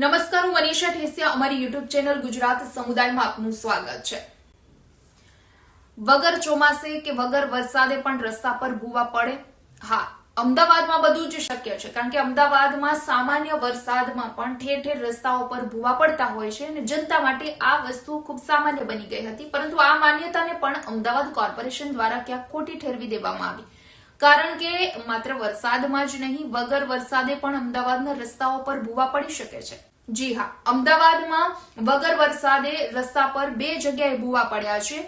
નમસ્કાર, હું મનીષા ઠેસિયા અમારી યુટ્યુબ ચેનલ ગુજરાત સમુદાયમાં આપનું સ્વાગત છે. વગર ચોમાસે કે વગર વરસાદે પણ રસ્તા પર ભૂવા પડે? હા, અમદાવાદમાં બધું જ શક્ય છે, કારણ કે અમદાવાદમાં સામાન્ય વરસાદમાં પણ ઠેર ઠેર રસ્તાઓ પર ભૂવા પડતા હોય છે અને જનતા માટે આ વસ્તુ ખૂબ સામાન્ય બની ગઈ હતી. પરંતુ આ માન્યતાને પણ અમદાવાદ કોર્પોરેશન દ્વારા ક્યાંક ખોટી ઠેરવી દેવામાં આવી. કારણ કે માત્ર વરસાદમાં જ નહીં, વગર વરસાદે પણ અમદાવાદના રસ્તાઓ પર ભૂવા પડી શકે છે. જી હા. અમદાવાદમાં વગર વરસાદે રસ્તા પર બે જગ્યાએ ભૂવા પડ્યા છે.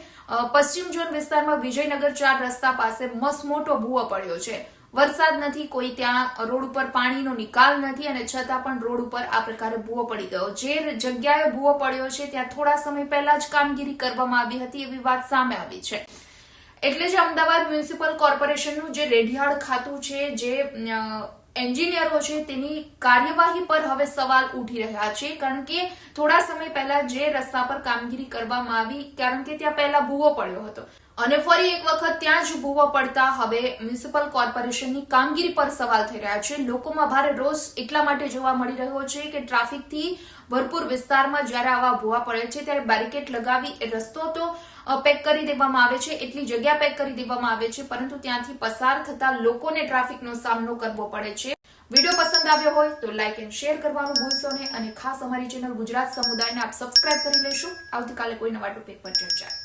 પશ્ચિમ ઝોન વિસ્તારમાં વિજયનગર ચાર રસ્તા પાસે મસમોટો ભૂવો પડ્યો છે. વરસાદ નથી, કોઈ ત્યાં રોડ ઉપર પાણીનો નિકાલ નથી અને છતાં પણ રોડ ઉપર આ પ્રકારે ભૂવો પડી ગયો. જે જગ્યાએ ભૂવો પડ્યો છે, ત્યાં થોડા સમય પહેલા જ કામગીરી કરવામાં આવી હતી એવી વાત સામે આવી છે. એટલે જ અમદાવાદ મ્યુનિસિપલ કોર્પોરેશનનું જે રેઢિયાળ ખાતું છે, જે એન્જિનિયરો છે, તેની કાર્યવાહી પર હવે સવાલ ઉઠી રહ્યા છે. કારણ કે થોડા સમય પહેલા જે રસ્તા પર કામગીરી કરવામાં આવી, કારણ કે ત્યાં પહેલા ભૂવો પડ્યો હતો. અને ફરી એક વખત ત્યાં જ ભૂવો પડતા હવે મ્યુનિસિપલ કોર્પોરેશનની કામગીરી પર સવાલ થઈ રહ્યા છે. લોકોમાં ભારે રોષ એટલા માટે જોવા મળી રહ્યો છે કે ટ્રાફિકથી ભરપૂર વિસ્તારમાં જ્યારે આવા ભૂવા પડે છે ત્યારે બેરિકેડ લગાવી એ રસ્તો તો પેક કરી દેવામાં આવે છે, એટલી જગ્યા પેક કરી દેવામાં આવે છે, પરંતુ ત્યાંથી પસાર થતા લોકોને ટ્રાફિકનો સામનો કરવો પડે છે. વીડિયો પસંદ આવ્યો હોય તો લાઇક એન્ડ શેર કરવાનું ભૂલશો નહીં અને ખાસ અમારી ચેનલ ગુજરાત સમુદાયને આપ સબસ્ક્રાઇબ કરી લેશો. આવતીકાલે કોઈ નવા ટોપિક પર ચર્ચા